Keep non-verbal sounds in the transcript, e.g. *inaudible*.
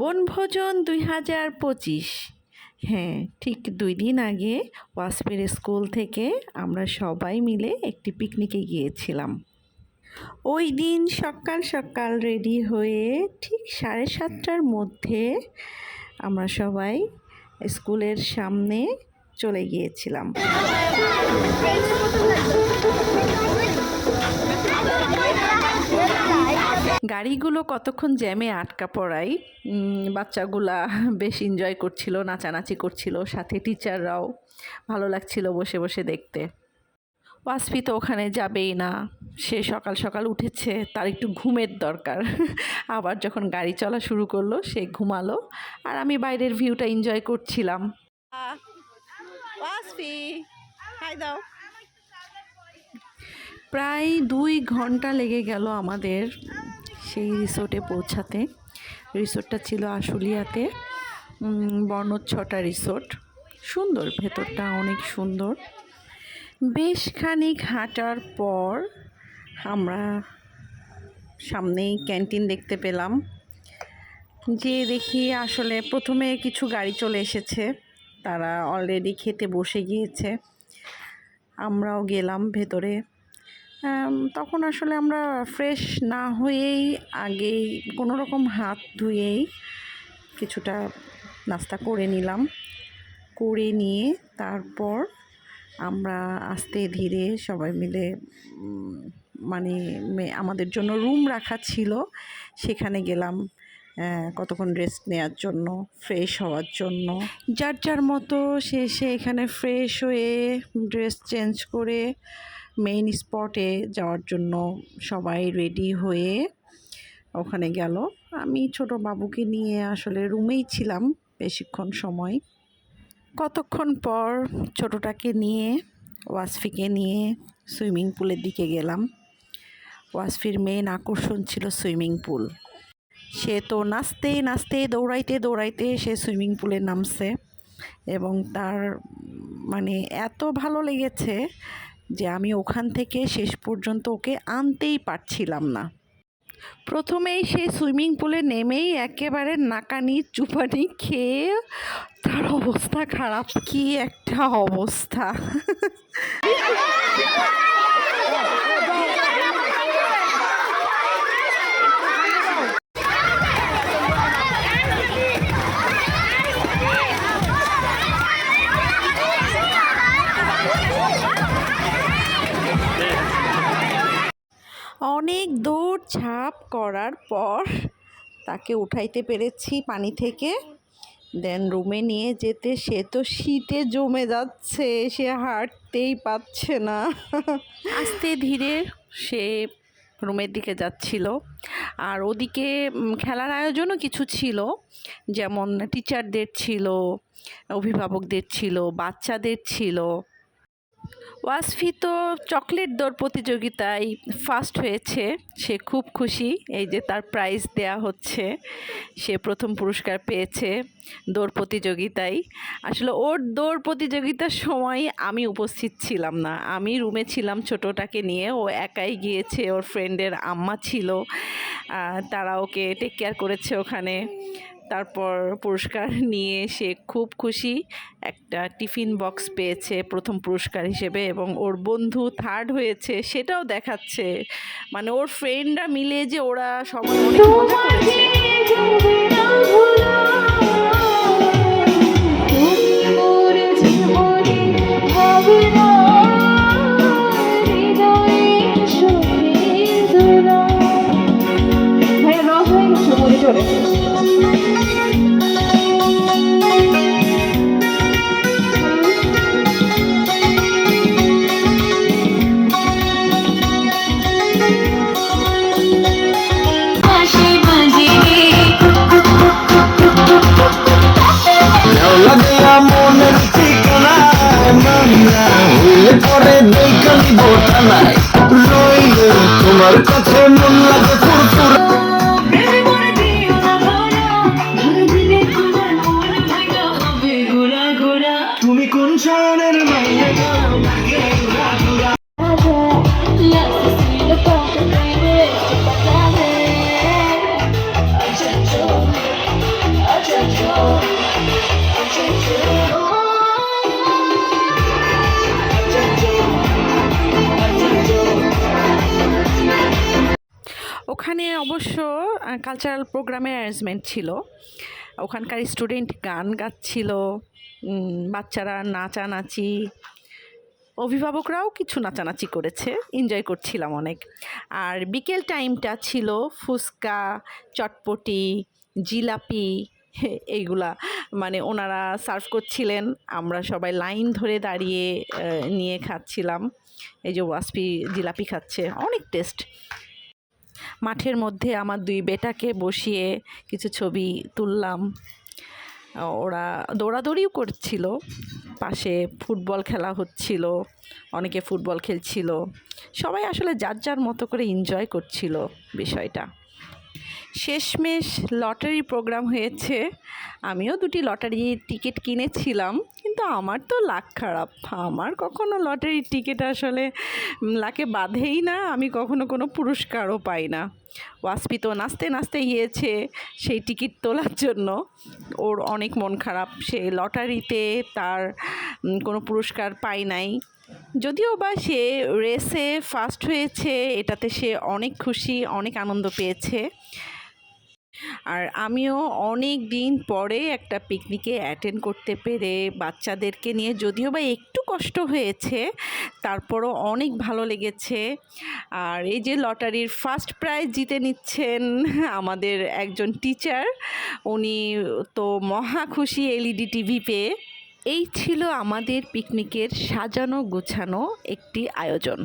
বনভোজন দুই হাজার পঁচিশ। হ্যাঁ ঠিক দুই দিন আগে ওয়াসপের স্কুল থেকে আমরা সবাই মিলে একটি পিকনিকে গিয়েছিলাম। ওই দিন সকাল সকাল রেডি হয়ে ঠিক সাড়ে সাতটার মধ্যে আমরা সবাই স্কুলের সামনে চলে গিয়েছিলাম। গাড়িগুলো কতক্ষণ জ্যামে আটকা উম, বাচ্চাগুলা বেশ এনজয় করছিল নাচানাচি করছিল সাথে টিচাররাও ভালো লাগছিল বসে বসে দেখতে। ওয়াসফি তো ওখানে যাবেই না। সে সকাল সকাল উঠেছে তার একটু ঘুমের দরকার। আবার যখন গাড়ি চলা শুরু করল সে ঘুমালো আর আমি বাইরের ভিউটা এনজয় করছিলাম। ওয়াসফি হাই দাও। প্রায় দুই ঘণ্টা লেগে গেল আমাদের। সেই রিসোর্টে পৌঁছাতে। রিসোর্টটা ছিল আশুলিয়াতে। বর্ণচ্ছটা রিসোর্ট। সুন্দর, ভেতরটা অনেক সুন্দর। বেশ খানিক হাঁটার পর আমরা সামনেই ক্যান্টিন দেখতে পেলাম। যে দেখি আসলে প্রথমে কিছু গাড়ি চলে এসেছে। তারা অলরেডি খেতে বসে গিয়েছে। আমরাও গেলাম ভেতরে। তখন আসলে আমরা ফ্রেশ না হয়েই আগেই কোনো রকম হাত ধুয়েই কিছুটা নাস্তা করে নিলাম। করে নিয়ে তারপর আমরা আস্তে ধীরে সবাই মিলে মানে আমাদের জন্য রুম রাখা ছিল। সেখানে গেলাম কতক্ষণ রেস্ট নেওয়ার জন্য ফ্রেশ হওয়ার জন্য। যার যার মতো সে সে এখানে ফ্রেশ হয়ে ড্রেস চেঞ্জ করে মেইন স্পটে যাওয়ার জন্য সবাই রেডি হয়ে ওখানে গেল। আমি ছোট বাবুকে নিয়ে আসলে রুমেই ছিলাম বেশিক্ষণ সময়। কতক্ষণ পর ছোটটাকে নিয়ে, ওয়াসফিকে নিয়ে সুইমিং পুলের দিকে গেলাম। ওয়াসফির মেন আকর্ষণ ছিল সুইমিং পুল। সে তো নাচতে নাচতে, দৌড়াইতে দৌড়াইতে সে সুইমিং পুলে নামছে এবং তার মানে এত ভালো লেগেছে যে আমি ওখান থেকে শেষ পর্যন্ত ওকে আনতেই পারছিলাম না। প্রথমেই সেই সুইমিং পুলে নেমেই একেবারে নাকানি চুপানি খেয়ে তার অবস্থা খারাপ। কি একটা অবস্থা। *laughs* অনেক দৌড় ঝাঁপ করার পর তাকে উঠাইতে পেরেছি পানি থেকে। দেন রুমে নিয়ে যেতে সে তো শীতে জমে যাচ্ছে, সে হাঁটতেই পাচ্ছে না। আস্তে ধীরে সে রুমের দিকে যাচ্ছিল। আর ওদিকে খেলার আয়োজনও কিছু ছিল। যেমন টিচারদের ছিল, অভিভাবকদের ছিল, বাচ্চাদের ছিল। ওয়াসফি তো চকলেট দৌড় প্রতিযোগিতায় ফার্স্ট হয়েছে। সে খুব খুশি, এই যে তার প্রাইজ দেয়া হচ্ছে। সে প্রথম পুরস্কার পেয়েছে দৌড় প্রতিযোগিতায়। আসলে ওর দৌড় প্রতিযোগিতার সময় আমি উপস্থিত ছিলাম না। আমি রুমে ছিলাম ছোটোটাকে নিয়ে। ও একাই গিয়েছে, ওর ফ্রেন্ডের আম্মা ছিল। তারা ওকে টেক কেয়ার করেছে ওখানে। তারপর পুরস্কার নিয়ে সে খুব খুশি। একটা টিফিন বক্স পেয়েছে প্রথম পুরস্কার হিসেবে এবং ওর বন্ধু থার্ড হয়েছে সেটাও দেখাচ্ছে। মানে ওর ফ্রেন্ডরা মিলে যে ওরা সবাই অনেক মজা করেছে। Mama. অবশ্য কালচারাল প্রোগ্রামের অ্যারেঞ্জমেন্ট ছিল। ওখানকার স্টুডেন্ট গান গাচ্ছিল বাচ্চারা নাচানাচি। অভিভাবকরাও কিছু নাচানাচি করেছে এনজয় করছিলাম অনেক। আর বিকেল টাইমটা ছিল ফুচকা, চটপটি, জিলাপি এইগুলা। মানে ওনারা সার্ভ করছিলেন, আমরা সবাই লাইন ধরে দাঁড়িয়ে নিয়ে খাচ্ছিলাম। এই যে ওয়াসপি জিলাপি খাচ্ছে, অনেক টেস্ট মাঠের মধ্যে আমার দুই বেটাকে বসিয়ে কিছু ছবি তুললাম। ওরা দৌড়াদৌড়িও করছিল, পাশে ফুটবল খেলা হচ্ছিল, অনেকে ফুটবল খেলছিল। সবাই আসলে যার যার মতো করে এনজয় করছিল বিষয়টা। শেষমেশ লটারি প্রোগ্রাম হয়েছে। আমিও দুটি লটারি টিকিট কিনেছিলাম, কিন্তু আমার তো লাক খারাপ। আমার কখনো লটারির টিকিট আসলে লাকে বাঁধেই না, আমি কখনো কোনো পুরস্কারও পাই না। ওয়াসপি তো নাচতে নাচতে গিয়েছে সেই টিকিট তোলার জন্য। ওর অনেক মন খারাপ, সে লটারিতে তার কোনো পুরস্কার পায় নাই। যদিও বা সে রেসে ফার্স্ট হয়েছে, এটাতে সে অনেক খুশি, অনেক আনন্দ পেয়েছে। আর আমিও অনেক দিন পরে একটা পিকনিকে অ্যাটেন্ড করতে পেরে বাচ্চাদেরকে নিয়ে যদিও বা একটু কষ্ট হয়েছে, তারপরও অনেক ভালো লেগেছে। আর এই যে লটারির ফার্স্ট প্রাইজ জিতে নিচ্ছেন আমাদের একজন টিচার উনি তো মহা খুশি এলইডি টিভি পেয়ে। এই ছিল আমাদের পিকনিকের সাজানো গোছানো একটি আয়োজন।